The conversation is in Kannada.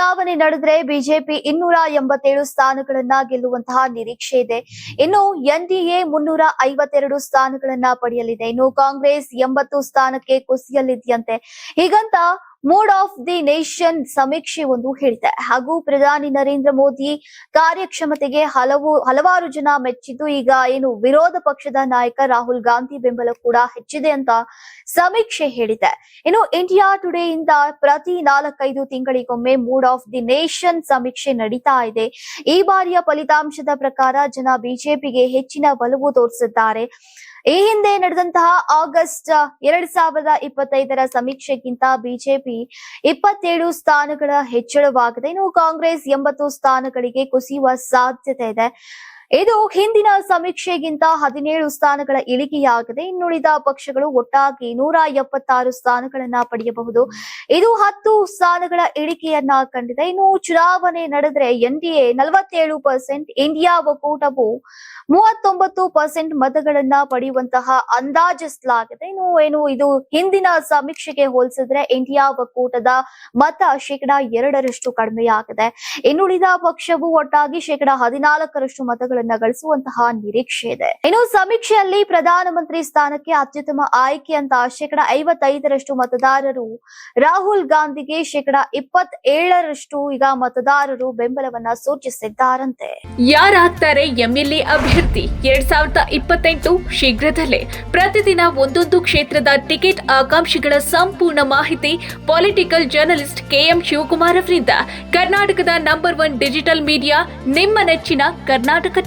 ಚುನಾವಣೆ ನಡೆದ್ರೆ ಬಿಜೆಪಿ ಇನ್ನೂರ ಎಂಬತ್ತೇಳು ಸ್ಥಾನಗಳನ್ನ ಗೆಲ್ಲುವಂತಹ ನಿರೀಕ್ಷೆ ಇದೆ. ಇನ್ನು ಎನ್ಡಿಎ ಮುನ್ನೂರ ಐವತ್ತೆರಡು ಸ್ಥಾನಗಳನ್ನ ಪಡೆಯಲಿದೆ. ಇನ್ನು ಕಾಂಗ್ರೆಸ್ ಎಂಬತ್ತು ಸ್ಥಾನಕ್ಕೆ ಕುಸಿಯಲಿದೆಯಂತೆ. ಹೀಗಂತ ಮೂಡ್ ಆಫ್ ದಿ ನೇಷನ್ ಸಮೀಕ್ಷೆ ಒಂದು ಹೇಳಿದೆ ಹಾಗೂ ಪ್ರಧಾನಿ ನರೇಂದ್ರ ಮೋದಿ ಕಾರ್ಯಕ್ಷಮತೆಗೆ ಹಲವು, ಹಲವಾರು ಜನ ಮೆಚ್ಚಿದ್ದು ಈಗ ಏನು ವಿರೋಧ ಪಕ್ಷದ ನಾಯಕ ರಾಹುಲ್ ಗಾಂಧಿ ಬೆಂಬಲ ಕೂಡ ಹೆಚ್ಚಿದೆ ಅಂತ ಸಮೀಕ್ಷೆ ಹೇಳಿದೆ. ಇನ್ನು ಇಂಡಿಯಾ ಟುಡೇ ಇಂದ ಪ್ರತಿ ನಾಲ್ಕೈದು ತಿಂಗಳಿಗೊಮ್ಮೆ ಮೂಡ್ ಆಫ್ ದಿ ನೇಷನ್ ಸಮೀಕ್ಷೆ ನಡೀತಾ ಇದೆ. ಈ ಬಾರಿಯ ಫಲಿತಾಂಶದ ಪ್ರಕಾರ ಜನ ಬಿಜೆಪಿಗೆ ಹೆಚ್ಚಿನ ಒಲವು ತೋರಿಸಿದ್ದಾರೆ. ಈ ಹಿಂದೆ ನಡೆದಂತಹ ಆಗಸ್ಟ್ ಎರಡ್ ಸಾವಿರದ ಇಪ್ಪತ್ತೈದರ ಸಮೀಕ್ಷೆಗಿಂತ ಬಿಜೆಪಿ ಇಪ್ಪತ್ತೇಳು ಸ್ಥಾನಗಳ ಹೆಚ್ಚಳವಾಗಿದೆ. ಇನ್ನು ಕಾಂಗ್ರೆಸ್ ಎಂಬತ್ತು ಸ್ಥಾನಗಳಿಗೆ ಕುಸಿಯುವ ಸಾಧ್ಯತೆ ಇದೆ. ಇದು ಹಿಂದಿನ ಸಮೀಕ್ಷೆಗಿಂತ ಹದಿನೇಳು ಸ್ಥಾನಗಳ ಇಳಿಕೆಯಾಗಿದೆ. ಇನ್ನುಳಿದ ಪಕ್ಷಗಳು ಒಟ್ಟಾಗಿ ನೂರ ಎಪ್ಪತ್ತಾರು ಸ್ಥಾನಗಳನ್ನ ಪಡೆಯಬಹುದು. ಇದು ಹತ್ತು ಸ್ಥಾನಗಳ ಇಳಿಕೆಯನ್ನ ಕಂಡಿದೆ. ಇನ್ನು ಚುನಾವಣೆ ನಡೆದ್ರೆ ಎನ್ಡಿಎ ನಲವತ್ತೇಳು ಪರ್ಸೆಂಟ್, ಇಂಡಿಯಾ ಒಕ್ಕೂಟವು ಮೂವತ್ತೊಂಬತ್ತು ಪರ್ಸೆಂಟ್ ಮತಗಳನ್ನ ಪಡೆಯುವಂತಹ ಅಂದಾಜಿಸಲಾಗಿದೆ ಇನ್ನು ಏನು ಇದು ಹಿಂದಿನ ಸಮೀಕ್ಷೆಗೆ ಹೋಲಿಸಿದ್ರೆ ಇಂಡಿಯಾ ಒಕ್ಕೂಟದ ಮತ ಶೇಕಡಾ ಎರಡರಷ್ಟು ಕಡಿಮೆಯಾಗಿದೆ. ಇನ್ನುಳಿದ ಪಕ್ಷವು ಒಟ್ಟಾಗಿ ಶೇಕಡಾ ಹದಿನಾಲ್ಕರಷ್ಟು ಮತಗಳನ್ನ ಗಳಿಸುವಂತಹ ನಿರೀಕ್ಷೆ ಇದೆ. ಇನ್ನು ಸಮೀಕ್ಷೆಯಲ್ಲಿ ಪ್ರಧಾನಮಂತ್ರಿ ಸ್ಥಾನಕ್ಕೆ ಅತ್ಯುತ್ತಮ ಆಯ್ಕೆ ಅಂತ ಶೇಕಡಾ ಐವತ್ತೈದರಷ್ಟು ಮತದಾರರು, ರಾಹುಲ್ ಗಾಂಧಿಗೆ ಶೇಕಡಾ ಇಪ್ಪತ್ತೇಳರಷ್ಟು ಈಗ ಮತದಾರರು ಬೆಂಬಲವನ್ನ ಸೂಚಿಸಿದ್ದಾರಂತೆ. ಯಾರಾಗ್ತಾರೆ ಎಂಎಲ್ಎ ಅಭ್ಯರ್ಥಿ? ಎರಡ್ ಸಾವಿರದ ಇಪ್ಪತ್ತೆಂಟು ಶೀಘ್ರದಲ್ಲೇ ಪ್ರತಿದಿನ ಒಂದೊಂದು ಕ್ಷೇತ್ರದ ಟಿಕೆಟ್ ಆಕಾಂಕ್ಷಿಗಳ ಸಂಪೂರ್ಣ ಮಾಹಿತಿ ಪೊಲಿಟಿಕಲ್ ಜರ್ನಲಿಸ್ಟ್ ಕೆಎಂ ಶಿವಕುಮಾರ್ ಅವರಿಂದ. ಕರ್ನಾಟಕದ ನಂಬರ್ ಒನ್ ಡಿಜಿಟಲ್ ಮೀಡಿಯಾ, ನಿಮ್ಮ ನೆಚ್ಚಿನ ಕರ್ನಾಟಕ